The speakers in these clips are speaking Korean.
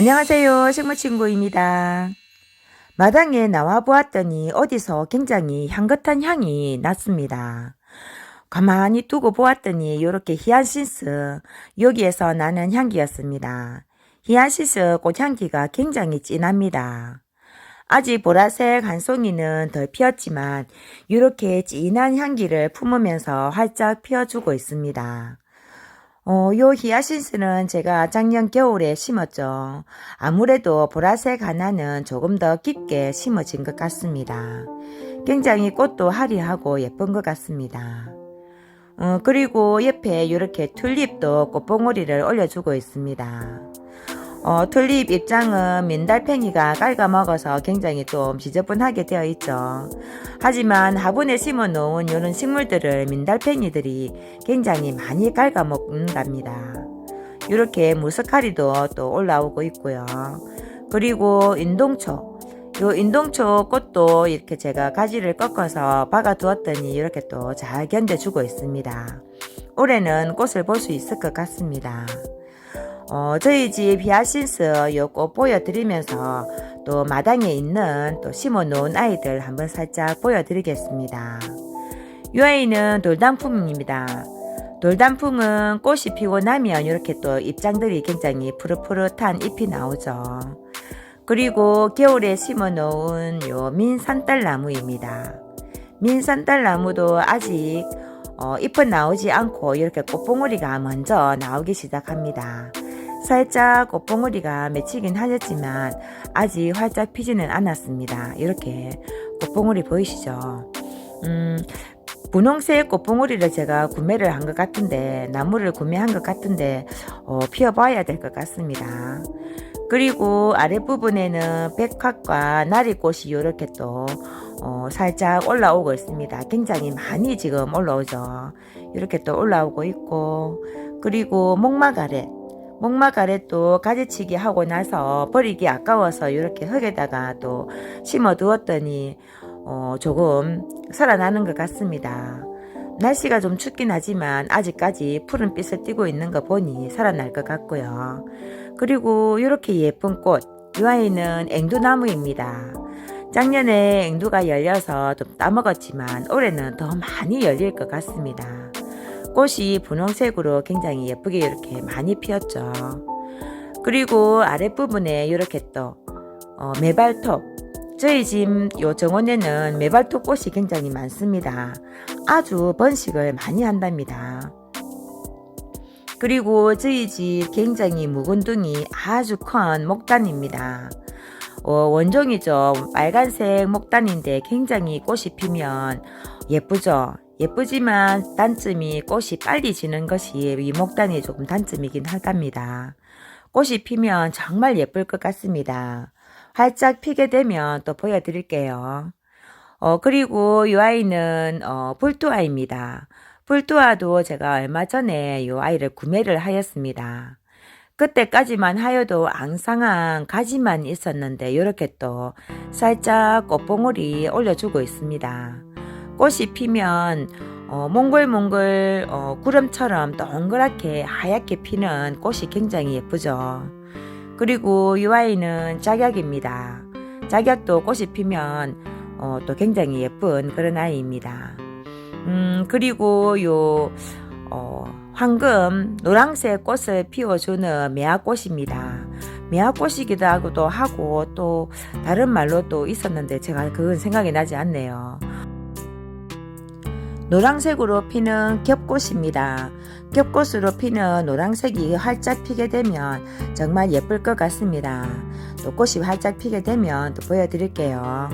안녕하세요. 식물친구입니다. 마당에 나와 보았더니 어디서 굉장히 향긋한 향이 났습니다. 가만히 두고 보았더니 이렇게 히안신스 여기에서 나는 향기였습니다. 히안신스 꽃향기가 굉장히 진합니다. 아직 보라색 한 송이는 덜 피었지만 이렇게 진한 향기를 품으면서 활짝 피어주고 있습니다. 어, 요 히아신스는 제가 작년 겨울에 심었죠. 아무래도 보라색 하나는 조금 더 깊게 심어진 것 같습니다. 굉장히 꽃도 화려하고 예쁜 것 같습니다. 어, 그리고 옆에 이렇게 튤립도 꽃봉오리를 올려주고 있습니다. 어, 튤립 입장은 민달팽이가 갉아먹어서 굉장히 좀 지저분하게 되어 있죠. 하지만 화분에 심어 놓은 이런 식물들을 민달팽이들이 굉장히 많이 갉아먹는답니다. 이렇게 무스카리도 또 올라오고 있고요. 그리고 인동초. 요 인동초 꽃도 이렇게 제가 가지를 꺾어서 박아 두었더니 이렇게 또 잘 견뎌주고 있습니다. 올해는 꽃을 볼 수 있을 것 같습니다. 어, 저희 집 히아신스 요꽃 보여드리면서 또 마당에 있는 또 심어 놓은 아이들 한번 살짝 보여드리겠습니다. 이 아이는 돌단풍입니다. 돌단풍은 꽃이 피고 나면 이렇게 또 잎장들이 굉장히 푸릇푸릇한 잎이 나오죠. 그리고 겨울에 심어 놓은 요 민산딸나무입니다. 민산딸나무도 아직 어, 잎은 나오지 않고 이렇게 꽃봉오리가 먼저 나오기 시작합니다. 살짝 꽃봉오리가 맺히긴 하였지만 아직 활짝 피지는 않았습니다. 이렇게 꽃봉오리 보이시죠? 음, 분홍색 꽃봉오리를 제가 구매를 한 것 같은데 나무를 구매한 것 같은데 어, 피워봐야 될 것 같습니다. 그리고 아랫부분에는 백합과 나리꽃이 이렇게 또 어, 살짝 올라오고 있습니다. 굉장히 많이 지금 올라오죠. 이렇게 또 올라오고 있고 그리고 목마가렛 목마가렛도 가지치기 하고 나서 버리기 아까워서 이렇게 흙에다가 또 심어 두었더니 어, 조금 살아나는 것 같습니다. 날씨가 좀 춥긴 하지만 아직까지 푸른빛을 띠고 있는 거 보니 살아날 것 같고요. 그리고 이렇게 예쁜 꽃, 이 아이는 앵두나무입니다. 작년에 앵두가 열려서 좀 따먹었지만 올해는 더 많이 열릴 것 같습니다. 꽃이 분홍색으로 굉장히 예쁘게 이렇게 많이 피었죠. 그리고 아랫부분에 이렇게 또 어, 메발톱 저희 집 요 정원에는 메발톱 꽃이 굉장히 많습니다. 아주 번식을 많이 한답니다. 그리고 저희 집 굉장히 묵은둥이 아주 큰 목단입니다. 어, 원종이죠. 빨간색 목단인데 굉장히 꽃이 피면 예쁘죠. 예쁘지만 단점이 꽃이 빨리 지는 것이 이 목단이 조금 단점이긴 하답니다. 꽃이 피면 정말 예쁠 것 같습니다. 활짝 피게 되면 또 보여드릴게요. 어, 그리고 이 아이는 어, 불투아입니다. 불투아도 제가 얼마 전에 이 아이를 구매를 하였습니다. 그때까지만 하여도 앙상한 가지만 있었는데 이렇게 또 살짝 꽃봉오리 올려주고 있습니다. 꽃이 피면 어, 몽글몽글 어, 구름처럼 동그랗게 하얗게 피는 꽃이 굉장히 예쁘죠. 그리고 이 아이는 작약입니다. 작약도 꽃이 피면 어, 또 굉장히 예쁜 그런 아이입니다. 음, 그리고 요, 어, 황금, 노란색 꽃을 피워주는 매화꽃입니다. 매화꽃이기도 하고 또 다른 말로 또 있었는데 제가 그건 생각이 나지 않네요. 노란색으로 피는 겹꽃입니다. 겹꽃으로 피는 노란색이 활짝 피게 되면 정말 예쁠 것 같습니다. 또 꽃이 활짝 피게 되면 또 보여드릴게요.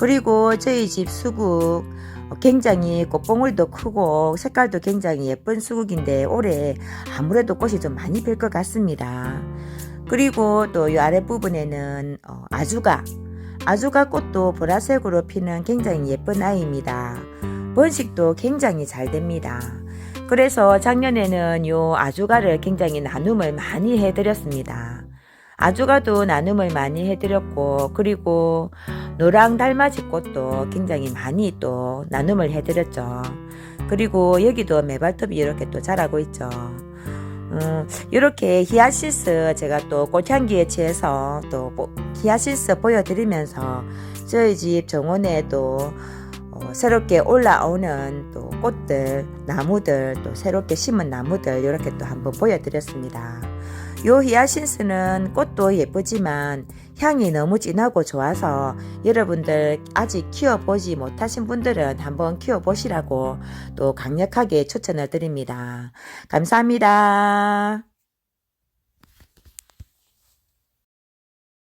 그리고 저희 집 수국 굉장히 꽃봉울도 크고 색깔도 굉장히 예쁜 수국인데 올해 아무래도 꽃이 좀 많이 필 것 같습니다. 그리고 또 이 아랫부분에는 어, 아주가 아주가 꽃도 보라색으로 피는 굉장히 예쁜 아이입니다. 번식도 굉장히 잘 됩니다. 그래서 작년에는 요 아주가를 굉장히 나눔을 많이 해드렸습니다. 아주가도 나눔을 많이 해드렸고 그리고 노랑 달맞이 꽃도 굉장히 많이 또 나눔을 해드렸죠. 그리고 여기도 매발톱이 이렇게 또 자라고 있죠. 음, 이렇게 히아신스 제가 또 꽃향기에 취해서 또 보- 히아신스 보여드리면서 저희 집 정원에도 어, 새롭게 올라오는 또 꽃들, 나무들, 또 새롭게 심은 나무들 이렇게 또 한번 보여드렸습니다. 요 히아신스는 꽃도 예쁘지만 향이 너무 진하고 좋아서 여러분들 아직 키워보지 못하신 분들은 한번 키워보시라고 또 강력하게 추천을 드립니다. 감사합니다.